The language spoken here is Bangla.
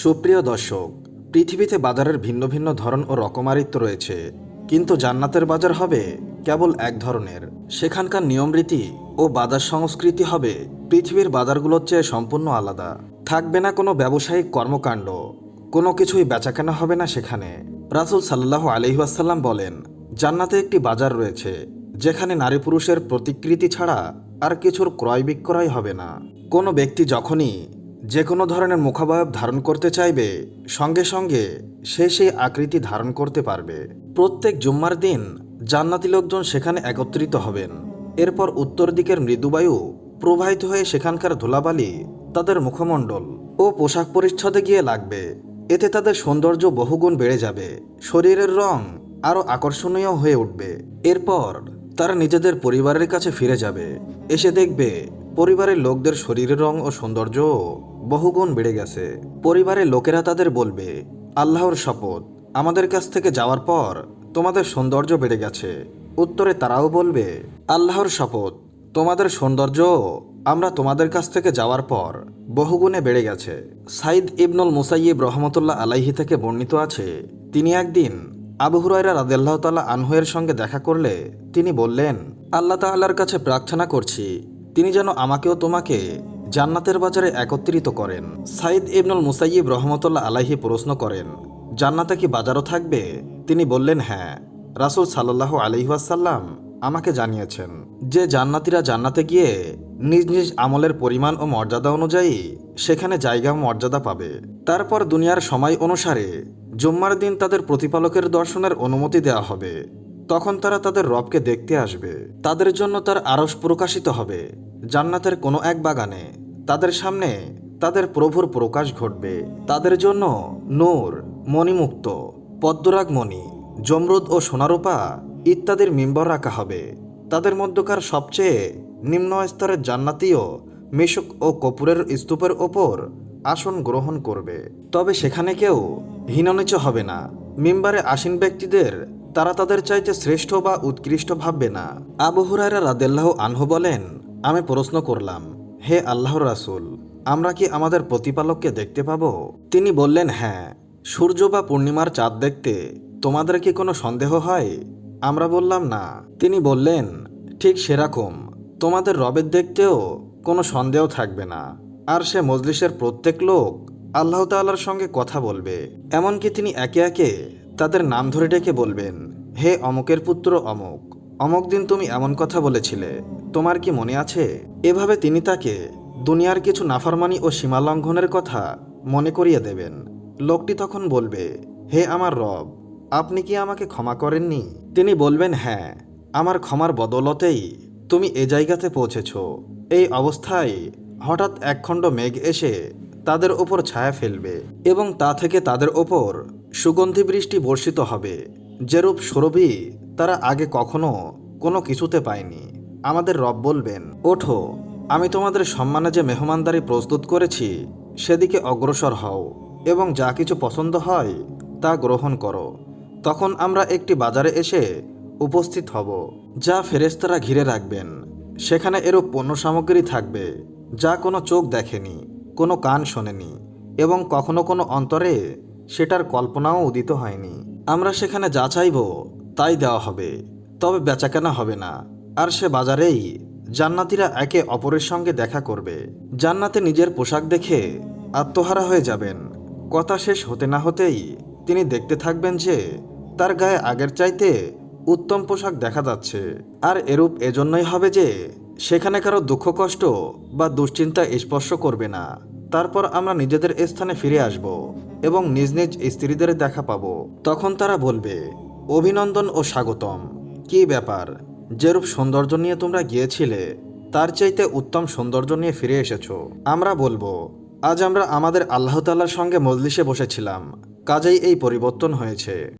সুপ্রিয় দর্শক, পৃথিবীতে বাজারের ভিন্ন ভিন্ন ধরন ও রকমারিত্ব রয়েছে, কিন্তু জান্নাতের বাজার হবে কেবল এক ধরনের। সেখানকার নিয়মরীতি ও বাজার সংস্কৃতি হবে পৃথিবীর বাজারগুলোর চেয়ে সম্পূর্ণ আলাদা। থাকবে না কোনো ব্যবসায়িক কর্মকাণ্ড, কোনো কিছুই বেচাকেনা হবে না সেখানে। রাসুল সাল্লাহ আলহিহাসাল্লাম বলেন, জান্নাতে একটি বাজার রয়েছে, যেখানে নারী পুরুষের প্রতিকৃতি ছাড়া আর কিছুর ক্রয় বিক্রয় হবে না। কোনো ব্যক্তি যখনই যে কোনো ধরনের মুখাবয়ব ধারণ করতে চাইবে, সঙ্গে সঙ্গে সে সেই আকৃতি ধারণ করতে পারবে। প্রত্যেক জুম্মার দিন জান্নাতি লোকজন সেখানে একত্রিত হবেন। এরপর উত্তর দিকের মৃদুবায়ু প্রবাহিত হয়ে সেখানকার ধুলাবালি, তাদের মুখমণ্ডল ও পোশাক পরিচ্ছদে গিয়ে লাগবে। এতে তাদের সৌন্দর্য বহুগুণ বেড়ে যাবে, শরীরের রং আরও আকর্ষণীয় হয়ে উঠবে। এরপর তারা নিজেদের পরিবারের কাছে ফিরে যাবে। এসে দেখবে পরিবারের লোকদের শরীরের রং ও সৌন্দর্য বহুগুণ বেড়ে গেছে। পরিবারের লোকেরা তাদের বলবে, আল্লাহর শপথ, আমাদের কাছ থেকে যাওয়ার পর তোমাদের সৌন্দর্য বেড়ে গেছে। উত্তরে তারাও বলবে, আল্লাহর শপথ, তোমাদের সৌন্দর্য আমরা তোমাদের কাছ থেকে যাওয়ার পর বহুগুণে বেড়ে গেছে। সাইদ ইবনুল মুসাইয়িব রহমতুল্লাহ আলাইহি থেকে বর্ণিত আছে, তিনি একদিন আবু হুরায়রা রাদিয়াল্লাহু তাআলা আনহুয়ের সঙ্গে দেখা করলে তিনি বললেন, আল্লাহ তাআলার কাছে প্রার্থনা করছি তিনি যেন আমাকেও তোমাকে জান্নাতের বাজারে একত্রিত করেন। সাইদ ইবনুল মুসাইয়িব রহমতুল্লাহ আলাইহি প্রশ্ন করেন, জান্নাতে কি বাজারও থাকবে? তিনি বললেন হ্যাঁ। রাসূল সাল্লাল্লাহু আলাইহি ওয়াসাল্লাম আমাকে জানিয়েছেন যে, জান্নাতীরা জান্নাতে গিয়ে নিজ নিজ আমলের পরিমাণ ও মর্যাদা অনুযায়ী সেখানে জায়গা মর্যাদা পাবে। তারপর দুনিয়ার সময় অনুসারে জুম্মার দিন তাদের প্রতিপালকের দর্শনের অনুমতি দেওয়া হবে। তখন তারা তাদের রবকে দেখতে আসবে। তাদের জন্য তার আরস প্রকাশিত হবে। জান্নাতের কোনো এক বাগানে তাদের সামনে তাদের প্রভুর প্রকাশ ঘটবে। তাদের জন্য নূর, মণিমুক্ত, পদ্মরাগ মণি জমরুদ ও সোনারূপা ইত্যাদির মিম্বর রাখা হবে। তাদের মধ্যকার সবচেয়ে নিম্ন স্তরের জান্নাতীয় মেশক ও কপুরের স্তূপের ওপর আসন গ্রহণ করবে। তবে সেখানে কেউ হীননিচ হবে না। মিম্বারে আসীন ব্যক্তিদের তারা তাদের চাইতে শ্রেষ্ঠ বা উৎকৃষ্ট ভাববে না। আবু হুরায়রা রাদেল্লাহ আনহু বলেন, আমি প্রশ্ন করলাম, হে আল্লাহর রাসূল, আমরা কি আমাদের প্রতিপালককে দেখতে পাবো? তিনি বললেন হ্যাঁ সূর্য বা পূর্ণিমার চাঁদ দেখতে তোমাদের কি কোনো সন্দেহ হয়? আমরা বললাম, না। তিনি বললেন, ঠিক সেরকম, তোমাদের রবের দেখতেও কোনো সন্দেহ থাকবে না। আর সে মজলিসের প্রত্যেক লোক আল্লাহ তাআলার সঙ্গে কথা বলবে। এমনকি তিনি একে একে তাদের নাম ধরে ডেকে বলবেন, হে অমুকের পুত্র অমুক অমুক দিন তুমি এমন কথা বলেছিলে, তোমার কি মনে আছে? এভাবে তিনি তাকে দুনিয়ার কিছু নাফারমানি ও সীমালঙ্ঘনের কথা মনে করিয়ে দেবেন। লোকটি তখন বলবে, হে আমার রব, আপনি কি আমাকে ক্ষমা করেননি? তিনি বলবেন হ্যাঁ আমার ক্ষমার বদলতেই তুমি এ জায়গাতে পৌঁছেছ। এই অবস্থায় হঠাৎ একখণ্ড মেঘ এসে তাদের ওপর ছায়া ফেলবে এবং তা থেকে তাদের ওপর সুগন্ধি বৃষ্টি বর্ষিত হবে। যেরূপ সুরভি, তারা আগে কখনো কোনো কিছুতে পায়নি। আমাদের রব বলবেন, ওঠো, আমি তোমাদের সম্মানে যে মেহমানদারি প্রস্তুত করেছি, সেদিকে অগ্রসর হও এবং যা কিছু পছন্দ হয় তা গ্রহণ করো। তখন আমরা একটি বাজারে এসে উপস্থিত হব, যা ফেরেস্তারা ঘিরে রাখবেন। সেখানে এরূপ পণ্য সামগ্রী থাকবে, যা কোনো চোখ দেখেনি। কোনো কান শোনেনি এবং কখনো কোনো অন্তরে সেটার কল্পনাও উদিত হয়নি। আমরা সেখানে যা চাইব তাই দেওয়া হবে, তবে বেচাকেনা হবে না। আর সে বাজারেই জান্নাতিরা একে অপরের সঙ্গে দেখা করবে। জান্নাতে নিজের পোশাক দেখে আত্মহারা হয়ে যাবেন। কথা শেষ হতে না হতেই তিনি দেখতে থাকবেন যে তার গায়ে আগের চাইতে উত্তম পোশাক দেখা যাচ্ছে। আর এরূপ এজন্যই হবে যে সেখানে কারও দুঃখ, কষ্ট বা দুশ্চিন্তা স্পর্শ করবে না। তারপর আমরা নিজেদের স্থানে ফিরে আসব এবং নিজ নিজ স্ত্রীদের দেখা পাব। তখন তারা বলবে, অভিনন্দন ও স্বাগতম। কি ব্যাপার? যেরূপ সৌন্দর্য নিয়ে তোমরা গিয়েছিলে, তার চাইতে উত্তম সৌন্দর্য নিয়ে ফিরে এসেছ। আমরা বলব, আজ আমরা আমাদের আল্লাহ তাল্লার সঙ্গে মজলিসে বসেছিলাম। কাজেই এই পরিবর্তন হয়েছে।